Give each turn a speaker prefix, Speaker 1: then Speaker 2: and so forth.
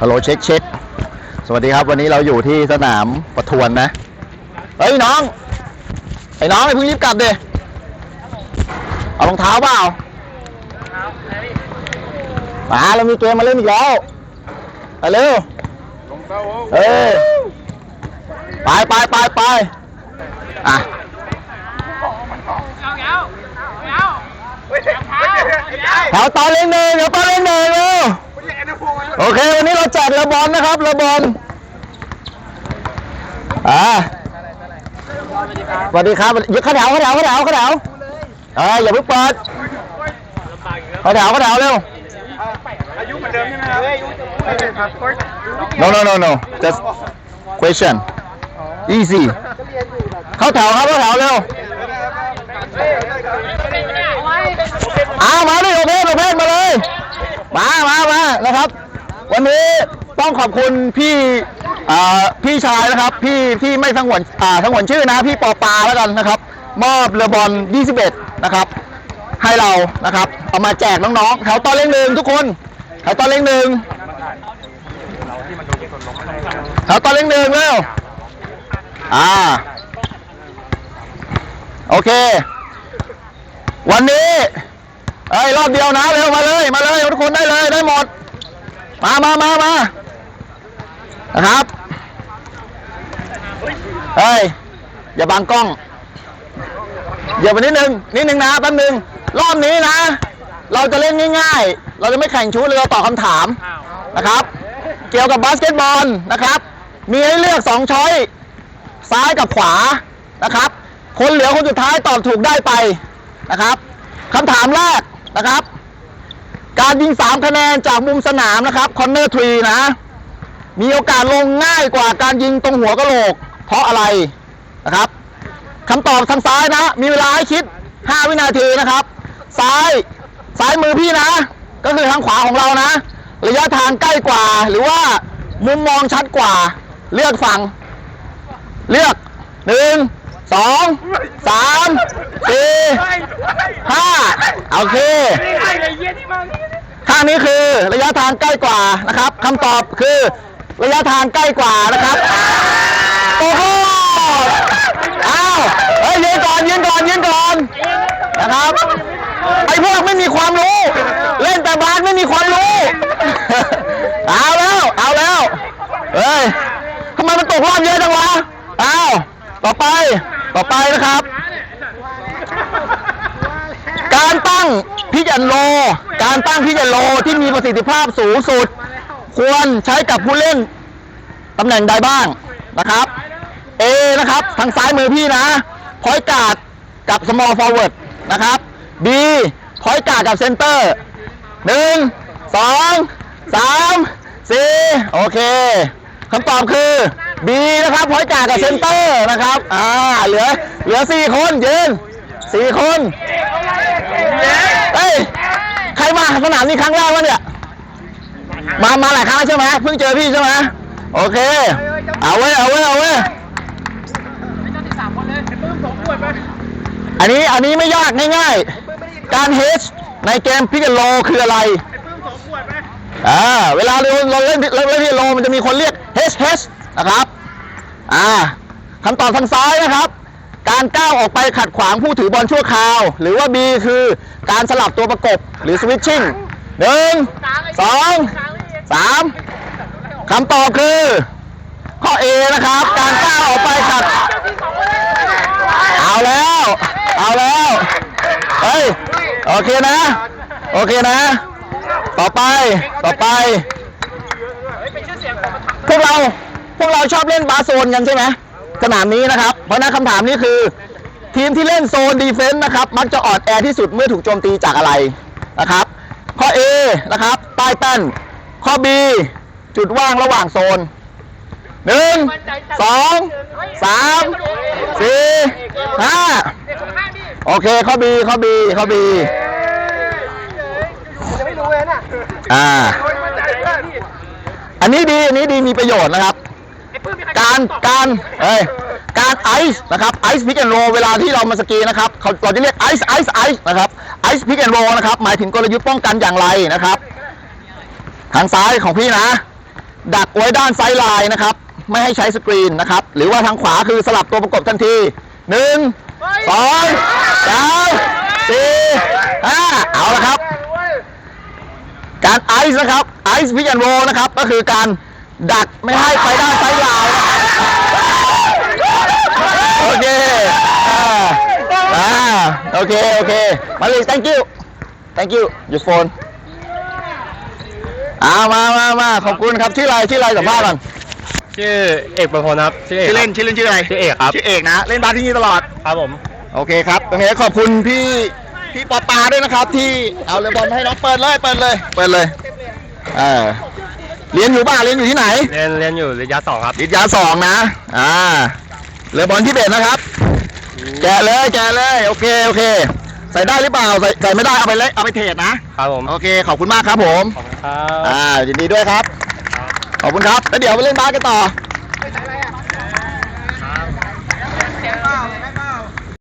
Speaker 1: ฮัลโหลเช็คเช็คสวัสดีครับ วันนี้เราอยู่ที่สนามประทวนนะ เฮ้ยน้อง ไอ้น้องไอ้เพิ่งรีบกลับเดเอารองเท้าเปล่ามาเรามีเกมมาเล่นอีกแล้วไปเร็วเอ้ยไปไปไปไปอะแถวตอนเล่นหนึ่งเดี๋ยวตอนเล่นหนึ่งเร็ว โอเค วันนี้เราจัดระบอลนะครับระบอลอ่าสวัสดีครับยึดข้าแถวข้าแถวข้าแถวข้าแถวเอออย่าเพิ่งเปิดข้าแถวข้าแถวเร็ว
Speaker 2: อายุเหมือนเดิมใช่ไหมครับ
Speaker 1: no no no no just question easy เข้าแถวครับเข้าแถวเร็วอ้าวมาดิโอเคโอเคมาเลย มามามานะครับ วันนี้ต้องขอบคุณพี่พี่ชายนะครับ พี่ที่ไม่ทั้งหวนอ่าทั้งหวนชื่อนะพี่ปอปาแล้วกันนะครับ มอบเรือบอล 21 นะครับ ให้เรานะครับ เอามาแจกน้องๆแถวตอนเล่งหนึ่งทุกคนแถวตอนเล่งหนึ่งแถวตอนเล่งหนึ่งเร็วอ่าโอเค วันนี้เอ้ยรอบเดียวนะเร็วมาเลยมาเลยทุกคนได้เลยได้หมด มามามามานะครับ เฮ้ย อย่าบังกล้อง เดี๋ยวไปนิดนึง นิดนึงนะแป๊บนึง รอบนี้นะ เราจะเล่นง่ายๆ เราจะไม่แข่งชู้เรือตอบคำถามนะครับ เกี่ยวกับบาสเกตบอลนะครับ มีให้เลือกสองช้อย ซ้ายกับขวานะครับ คนเหลือคนสุดท้ายตอบถูกได้ไปนะครับคำถามแรกนะครับ การยิง3คะแนนจากมุมสนามนะครับคอนเนอร์ทรีนะ มีโอกาสลงง่ายกว่าการยิงตรงหัวกะโหลก เพราะอะไรนะครับคำตอบทางซ้ายนะ มีเวลาให้คิด 5 วินาทีนะครับ ซ้ายซ้ายมือพี่นะ ก็คือทางขวาของเรานะ ระยะทางใกล้กว่า หรือว่ามุมมองชัดกว่า เลือกฝั่ง เลือก หนึ่งสองสามสี่ห้าโอเค
Speaker 2: ไอ้เหี้ยที่มา
Speaker 1: ข้างนี้คือระยะทางใกล้กว่านะครับคำตอบคือ ระยะทางใกล้กว่านะครับโอ้โหอ้าวเฮ้ยยืนก่อนยืนก่อนยืนก่อนนะครับไอ้พวกไม่มีความรู้ เล่นแต่บาสไม่มีความรู้ เอาแล้ว เอาแล้วเฮ้ยทำไมมันตกรอบเยอะจังวะอ้าว ต่อไป ต่อไปนะครับ การตั้งพิจันโล การตั้งพิจันโลที่มีประสิทธิภาพสูงสุด ควรใช้กับผู้เล่นตำแหน่งใดบ้างนะครับ A นะครับทางซ้ายมือพี่นะพอยการ์ดกับ small forward นะครับ B พอยการ์ดกับเซนเตอร์หนึ่งสองสามสี่โอเคคำตอบคือ B นะครับพอยกาดกับเซนเตอร์นะครับ อ่า เหลือ เหลือสี่คนยืนสี่คนเฮ้ย ใครมาสนามนี้ครั้งแรกวะเนี่ย มา มาหลายครั้งใช่ไหมเพิ่งเจอพี่ใช่ไหมโอเค เอาเว้ เอาเว้ เอาเว้อันนี้อันนี้ไม่ยากง่ายๆ การเฮชในเกมพิกโลคืออะไรอ่า เวลาเราเล่นเราเล่นพิกโลมันจะมีคนเรียก H H นะครับ อ่าคำตอบทางซ้ายนะครับ การก้าวออกไปขัดขวางผู้ถือบอลชั่วคราว หรือว่า B คือการสลับตัวประกบหรือสวิตชิ่งหนึ่งสองสามคำตอบคือ ข้อ A นะครับ การก้าวออกไปขัด เอาแล้ว เอาแล้วเฮ้ยโอเคนะ โอเคนะ ต่อไปต่อไปพวกเรา พวกเราชอบเล่นบาสโซนกันใช่ไหมสนามนี้นะครับ เพราะนั้นคำถามนี้คือ ทีมที่เล่นโซนดีเฟนต์นะครับ มักจะอ่อนแอที่สุดเมื่อถูกโจมตีจากอะไรนะครับ ข้อ A นะครับใต้แป้น ข้อ B จุดว่างระหว่างโซนหนึ่งสองสามสี่ห้าโอเค ข้อ B ข้อ B ข้อ B
Speaker 2: จะไม่รู้เลยนะ
Speaker 1: อ่า อันนี้ดี อันนี้ดีมีประโยชน์นะครับ การการเอ้ยการไอซ์นะครับไอซ์พิกแอนโรเวลาที่เรามาสกีนะครับเขาเราจะเรียกไอซ์ไอซ์ไอซ์นะครับไอซ์พิกแอนโรนะครับหมายถึงกลยุทธ์ป้องกันอย่างไรนะครับ ทางซ้ายของพี่นะ ดักไว้ด้านไซด์ไลน์นะครับ ไม่ให้ใช้สกรีนนะครับหรือว่าทางขวาคือสลับตัวประกบทันทีหนึ่งสองสามสี่ห้าเอาละครับ การไอซ์นะครับไอซ์พิจันโวนะครับก็คือการ ดักไม่ให้ไปด้านไซด์ไลน์นะครับโอเคอ่าอ่าโอเค โอเค มาเลย thank you thank you your phone อ่ามามามาขอบคุณครับชื่ออะไรชื่ออะไรสัมภาษณ์ก่อน
Speaker 3: ชื่อเอกประพลครับชื่อเอก
Speaker 1: ชื่อเล่นชื่อเล่นชื่ออะไร
Speaker 3: ชื่อเอกครับ
Speaker 1: ชื่อเอกนะ เล่นบาสที่นี่ตลอด
Speaker 3: ครับผม
Speaker 1: โอเคครับตรงนี้ขอบคุณพี่พี่ปอปาด้วยนะครับ ที่เอาเรือบอลมาให้น้องเปิดเลย เปิดเลย เปิดเลยเออ เรียนอยู่บ้าเรียนอยู่ที่ไหน
Speaker 3: เรียนเรียนอยู่ระยะสองครับ
Speaker 1: วิทยาสองนะ อ่าเรือบอลที่เบ็ดนะครับ แกะเลย แกะเลย โอเค โอเค ใส่ได้หรือเปล่า ใส่ใส่ไม่ได้ เอาไปเลย เอาไปเทรดนะ
Speaker 3: ครับผม
Speaker 1: โอเค ขอบคุณมากครับผม
Speaker 3: ขอบคุณครับ
Speaker 1: อ่า ยินดีด้วยครับ ขอบคุณครับ แล้วเดี๋ยวไปเล่นบาสกันต่อ